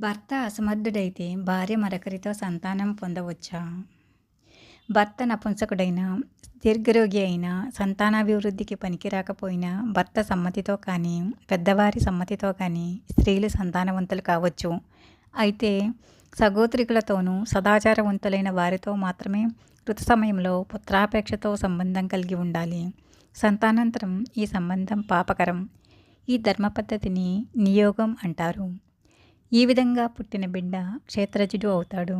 భర్త అసమర్థుడైతే భార్య మరొకరితో సంతానం పొందవచ్చా? భర్త నపుంసకుడైనా దీర్ఘరోగి అయినా సంతానాభివృద్ధికి పనికి రాకపోయినా భర్త సమ్మతితో కానీ పెద్దవారి సమ్మతితో కానీ స్త్రీలు సంతానవంతులు కావచ్చు. అయితే సగోత్రికులతోనూ సదాచారవంతులైన వారితో మాత్రమే ఋతు సమయంలో పుత్రాపేక్షతో సంబంధం కలిగి ఉండాలి. సంతానంతరం ఈ సంబంధం పాపకరం. ఈ ధర్మ పద్ధతిని నియోగం అంటారు. ఈ విధంగా పుట్టిన బిడ్డ క్షేత్రజుడు అవుతాడు.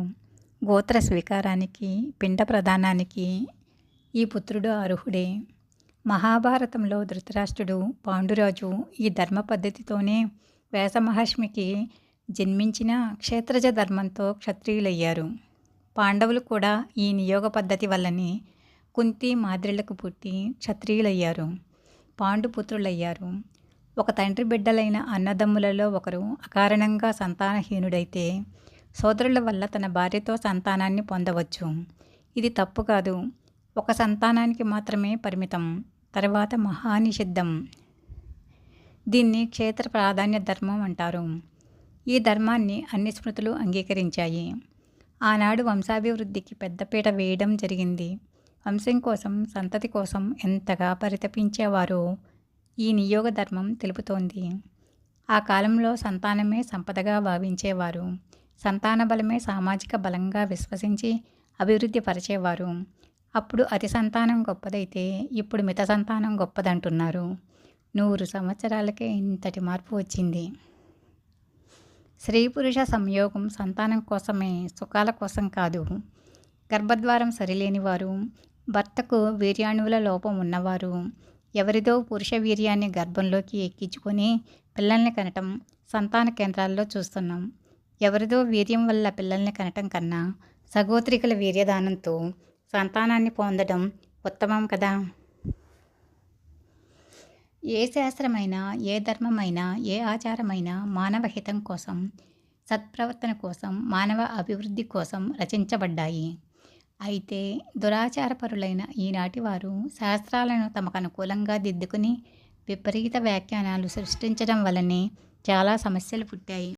గోత్ర స్వీకారానికి పిండ ప్రధానానికి ఈ పుత్రుడు అర్హుడే. మహాభారతంలో ధృతరాష్ట్రుడు పాండురాజు ఈ ధర్మ పద్ధతితోనే వ్యాసమహాష్మికి జన్మించిన క్షేత్రజ ధర్మంతో క్షత్రియులయ్యారు. పాండవులు కూడా ఈ నియోగ పద్ధతి వల్లనే కుంతి మాద్రిలకు పుట్టి క్షత్రియులయ్యారు. పాండుపుత్రులయ్యారు. ఒక తండ్రి బిడ్డలైన అన్నదమ్ములలో ఒకరు అకారణంగా సంతానహీనుడైతే సోదరుల వల్ల తన భార్యతో సంతానాన్ని పొందవచ్చు. ఇది తప్పు కాదు. ఒక సంతానానికి మాత్రమే పరిమితం. తర్వాత మహానిషిద్ధం. దీన్ని క్షేత్ర ప్రాధాన్య ధర్మం అంటారు. ఈ ధర్మాన్ని అన్ని స్మృతులు అంగీకరించాయి. ఆనాడు వంశాభివృద్ధికి పెద్దపీట వేయడం జరిగింది. వంశం కోసం సంతతి కోసం ఎంతగా పరితపించేవారో ఈ నియోగ ధర్మం తెలుపుతోంది. ఆ కాలంలో సంతానమే సంపదగా భావించేవారు. సంతాన బలమే సామాజిక బలంగా విశ్వసించి అభివృద్ధి పరిచేవారు. అప్పుడు అతి సంతానం గొప్పదైతే ఇప్పుడు మిత సంతానం గొప్పదంటున్నారు. నూరు సంవత్సరాలకే ఇంతటి మార్పు వచ్చింది. స్త్రీ పురుష సంయోగం సంతానం కోసమే సుఖాల కోసం కాదు. గర్భద్వారం సరిలేని వారు భర్తకు వీర్యాణువుల లోపం ఉన్నవారు ఎవరిదో పురుష వీర్యాన్ని గర్భంలోకి ఎక్కించుకొని పిల్లల్ని కనటం సంతాన కేంద్రాల్లో చూస్తున్నాం. ఎవరిదో వీర్యం వల్ల పిల్లల్ని కనటం కన్నా సగోత్రికల వీర్యదానంతో సంతానాన్ని పొందడం ఉత్తమం కదా? ఏ శాస్త్రమైనా ఏ ధర్మమైనా ఏ ఆచారమైనా మానవ హితం కోసం సత్ప్రవర్తన కోసం మానవ అభివృద్ధి కోసం రచించబడ్డాయి. అయితే దురాచారపరులైన ఈనాటి వారు శాస్త్రాలను తమకు అనుకూలంగా దిద్దుకుని విపరీత వ్యాఖ్యానాలు సృష్టించడం వలనే చాలా సమస్యలు పుట్టాయి.